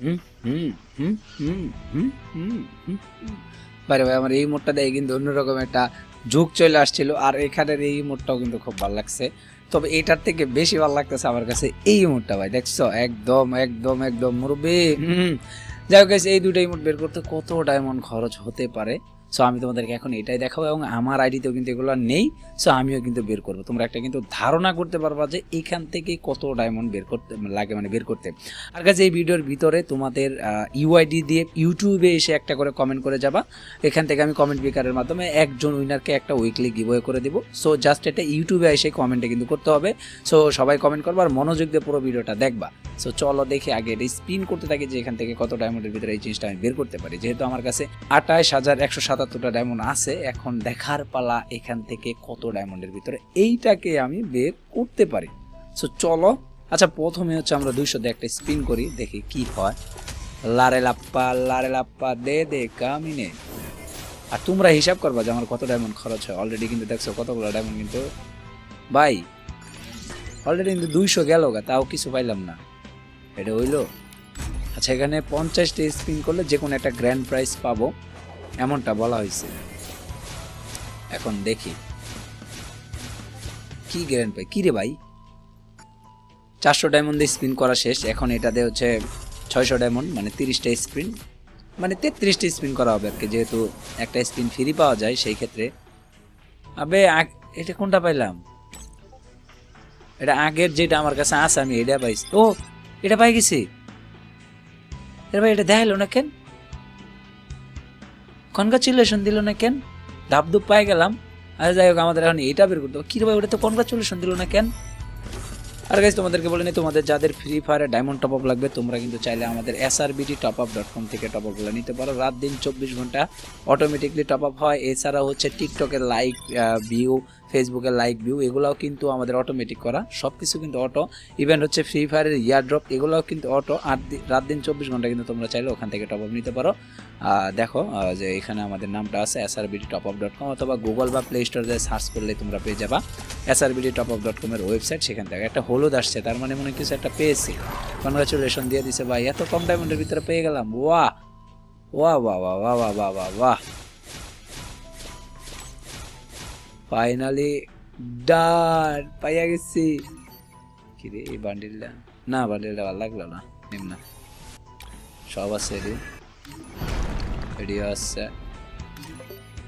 হুম। ভাই আমার এই মোটটা দেখে কিন্তু অন্যরকম একটা যুগ চলে আসছিল, আর এখানের এই মোটটাও কিন্তু খুব ভালো লাগছে। তবে এটার থেকে বেশি ভালো লাগতেছে আমার কাছে এই মোটটা ভাই, দেখছ? একদম একদম একদম মুরব্বী। যাই হোক এই দুটো ইমোট বের করতে কত ডায়মন্ড খরচ হতে পারে? সো আমি তোমাদেরকে এখন এটাই দেখাবো এবং আমার আইডিতেও কিন্তু এগুলো নেই। সো আমিও কিন্তু বের করব। তোমরা একটা কিন্তু ধারণা করতে পারবা যে এখান থেকে কত ডায়মন্ড বের করতে লাগে মানে বের করতে। আর কাছে এই ভিডিওর ভিতরে তোমাদের ইউআইডি দিয়ে ইউটিউবে এসে একটা করে কমেন্ট করে যাবা। এখান থেকে আমি কমেন্ট বিকারের মাধ্যমে একজন উইনারকে একটা উইকলি গিভওয়ে করে দেবো। সো জাস্ট এটা ইউটিউবে এসে কমেন্টে কিন্তু করতে হবে। সো সবাই কমেন্ট করবা আর মনোযোগ দিয়ে পুরো ভিডিওটা দেখবা। সো চলো দেখি আগে এটা স্পিন করতে থাকি যে এখান থেকে কত ডায়মন্ডের ভিতরে এই জিনিসটা আমি বের করতে পারি। যেহেতু আমার কাছে আঠাশ হাজার একশো সাতাত্তরটা ডায়মন্ড আছে। এখন দেখার পালা এখান থেকে কত ডায়মন্ডের ভিতরে এইটাকে আমি বের করতে পারি। সো চলো। আচ্ছা প্রথমে হচ্ছে আমরা দুইশো একটা স্পিন করি, দেখি কি হয়। লারে লাপ্পা লারে লাপ্পা দে দে, কামিনে। আর তোমরা হিসাব করবা যে আমার কত ডায়মন্ড খরচ হয়। অলরেডি কিন্তু দেখছ কতগুলো ডায়মন্ড কিন্তু ভাই অলরেডি কিন্তু দুইশো গেল গা, তাও কিছু পাইলাম না। এটা হইল। আচ্ছা এখানে পঞ্চাশটি স্পিন করলে যে কোনো একটা গ্র্যান্ড প্রাইজ পাবো। এমনটা বলা হয়েছে। এখন দেখি। কি গ্র্যান্ড পাই? কি রে ভাই? চারশো ডায়মন্ড দিয়ে স্পিন করা শেষ। এখন এটাতে হচ্ছে ছয়শো ডায়মন্ড মানে তিরিশটা স্পিন। মানে তেত্রিশটা স্পিন করা হবে আর কি যেহেতু একটা স্পিন ফ্রি পাওয়া যায় সেই ক্ষেত্রে। আবে এটা কোনটা পাইলাম? এটা আগের যেটা আমার কাছে আছে, আমি এটা পাইছি। ও, এটা পাই গেছি? এর ভাই, এটা দেখাইলো না কেন? কনগ্রাচুলেশন দিল না কেন? ধাপ ধুপ পাই গেলাম। আরে যাই হোক, আমাদের এখন এটা বের করতে কি ভাই, ওটা তো কনগ্রাচুলেশন দিল না কেন? আর গাইজ তোমাদেরকে বলে নি তোমাদের যাদের ফ্রি ফায়ারে ডায়মন্ড টপ আপ লাগবে, তোমরা কিন্তু চাইলে আমাদের এস আর বিটি টপ আপ ডট কম থেকে টপ আপগুলো নিতে পারো। রাত দিন চব্বিশ ঘণ্টা অটোমেটিকলি টপ আপ হয়। এছাড়া হচ্ছে টিকটকের লাইক ভিউ ফেসবুকের লাইক ভিউ এগুলোও কিন্তু আমাদের অটোমেটিক করা। সব কিছু কিন্তু অটো ইভেন্ট হচ্ছে ফ্রি ফায়ারের ইয়ার ড্রপ এগুলোও কিন্তু অটো আট রাত দিন চব্বিশ ঘণ্টা কিন্তু তোমরা চাইলে ওখান থেকে টপ আপ নিতে পারো। দেখো যে এখানে আমাদের নামটা আছে এস আর বিটি টপ আপ ডট কম অথবা গুগল বা প্লে স্টোর স্টোরে সার্চ করলে তোমরা পেয়ে যাবা। S R BD top up dot কমের ওয়েবসাইট সেখান থেকে। একটা হলুদ আসছে, তার মানে মনে কিছু একটা পেয়েছি। কনগ্রাচুলেশন দিয়ে দিছে ভাই এত কম ডায়মন্ডের ভিতরে পেয়ে গেলাম। ওয়া ওয়া ওয়া ওয়া ওয়া ওয়া ওয়া ওয়া ফাইনালি ডান পাইয়া গেছি। কি রে এই বান্ডিলটা না বান্ডিলটা ভালো লাগল না। নিম না। সব আছে রে। ভিডিও আছে।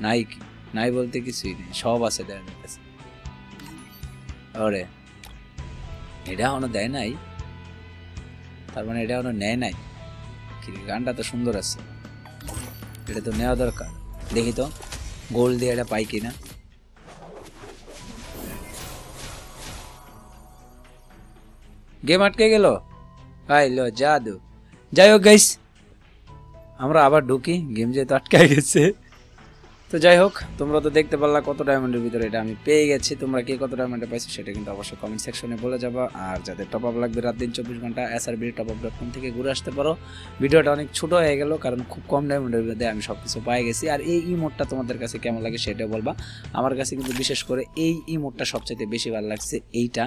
নাই? নাই বলতে কিছুই নেই। সব আছে দেয় কাছে। ওরে। এটা এখনও দেয় নাই? তার মানে এটা এখনও নেয় নাই? কি রে, গানটা তো সুন্দর আছে। এটা তো নেওয়া দরকার। দেখি তো গোল দিয়ে এটা পাই কিনা। গেম আটকে গেল? আইলো জাদু। যাই হোক গাইস আমরা আবার ঢুকি, গেম যেহেতু আটকে গেছে। তো যাই হোক, তোমরা তো দেখতে পারলা কত ডায়মন্ডের ভিতরে এটা আমি পেয়ে গেছি। তোমরা কে কত ডায়মন্ডে পাইছো সেটা কিন্তু অবশ্যই কমেন্ট সেকশনে বলে যাবা। আর যাদের টপ আপ লাগবে রাত দিন চব্বিশ ঘণ্টা S R B top up dot com থেকে ঘুরে আসতে পারো। ভিডিওটা অনেক ছোটো হয়ে গেল, কারণ খুব কম ডায়মন্ডের ভিতরে আমি সব কিছু পাই গেছি। আর এই ইমোটটা তোমাদের কাছে কেমন লাগে সেটা বলবা। আমার কাছে কিন্তু বিশেষ করে এই ইমোটটা সবচেয়ে বেশি ভালো লাগছে, এইটা।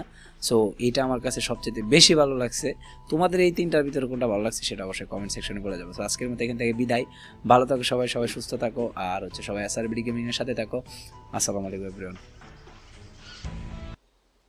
সো এটা আমার কাছে সবচেয়ে বেশি ভালো লাগছে। তোমাদের এই তিনটার ভিতরে কোনটা ভালো লাগছে সেটা অবশ্যই কমেন্ট সেকশনে বলে যাব। সো আজকের মতো এখান থেকে বিদায়। ভালো থাকো সবাই সবাই সুস্থ থাকো। আর হচ্ছে সবাই এসআরবিডি গেমিংয়ের সাথে থাকো। আসসালামু আলাইকুম